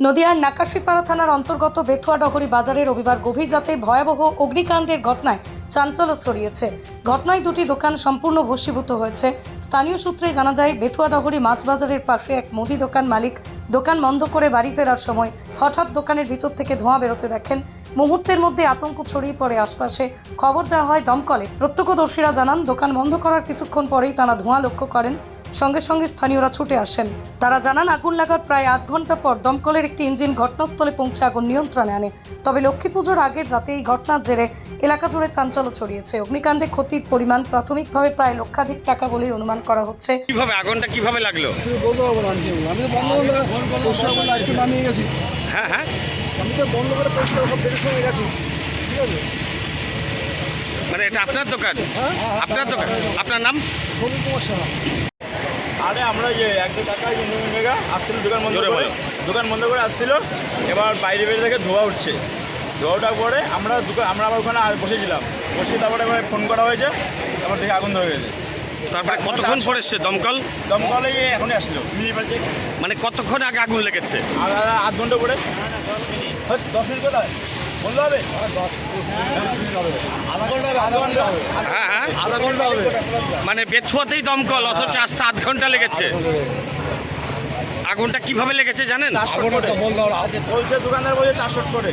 নদিয়ার নাকাশিপাড়া থানার অন্তর্গত বেথুয়া বেথুয়াডহরি বাজারে রবিবার গভীর রাতে ভয়াবহ অগ্নিকাণ্ডের ঘটনায় চাঞ্চল্য ছড়িয়েছে। ঘটনায় দুটি দোকান সম্পূর্ণ ভস্মীভূত হয়েছে। স্থানীয় সূত্রে জানা যায় বেথুয়া বেথুয়াডহরি মাছ বাজারের পাশে এক মুদি দোকান মালিক দোকান বন্ধ করে বাড়ি ফেরার সময় হঠাৎ দোকানের ভিতর থেকে ধোঁয়া বেরোতে দেখেন মুহূর্তের মধ্যে আতঙ্ক ছড়িয়ে পড়ে আশপাশে। খবর দেওয়া হয় দমকলে। প্রত্যক্ষদর্শীরা জানান দোকান বন্ধ করার কিছুক্ষণ পরেই তারা ধোঁয়া লক্ষ্য করেন। সঙ্গে সঙ্গে স্থানীয়রা ছুটে আসেন। তারা জানান আগুন লাগার প্রায় আধ ঘণ্টা পর দমকলের একটি ইঞ্জিন ঘটনাস্থলে পৌঁছে আগুন নিয়ন্ত্রণে আনে। তবে লক্ষ্মী পুজোর আগের রাতে এই ঘটনার জেরে এলাকা জুড়ে চাঞ্চল্য ছড়িয়েছে। অগ্নিকাণ্ডে ক্ষতির পরিমাণ প্রাথমিকভাবে প্রায় লক্ষাধিক টাকা বলেই অনুমান করা হচ্ছে। কীভাবে আগুনটা কীভাবে লাগল? পরিষ্কার করে নামিয়ে গেছি। হ্যাঁ হ্যাঁ। আমি তো বন্ধ করে পরিষ্কার সব দেখে শুনে গেছি। ঠিক আছে? মানে এটা আপনার দোকান? হ্যাঁ আপনার দোকান? আপনার নাম? কুমার সাহা। আরে আমরা যে এক দু টাকা মেগা আসছিল দোকান বন্ধ করে। দোকান বন্ধ করে আসছিল। এবার বাইরে বেরিয়ে থেকে ধোয়া উঠছে। ধোয়া ওঠার পরে আমরা দোকান আমরা আবার ওখানে আর বসেছিলাম। বসে তারপরে এবার ফোন করা হয়েছে। তারপর দেখে আগুন ধরে গেছে। তারপরে কতক্ষণ পরে এসছে দমকল? দমকলে গিয়ে এখনই আসলো। মানে কতক্ষণ আগে আগুন লেগেছে? আধ ঘণ্টা করে হ্যাঁ, দশ মিনিট কোথায় বন্ধ হবে? আধা ঘণ্টা হবে হ্যাঁ হ্যাঁ। মানে বেথুয়াতেই দমকল অথচ আসতে আধ ঘণ্টা লেগেছে। আগুনটা কীভাবে লেগেছে জানেন? দোকানদার বলছে চার করে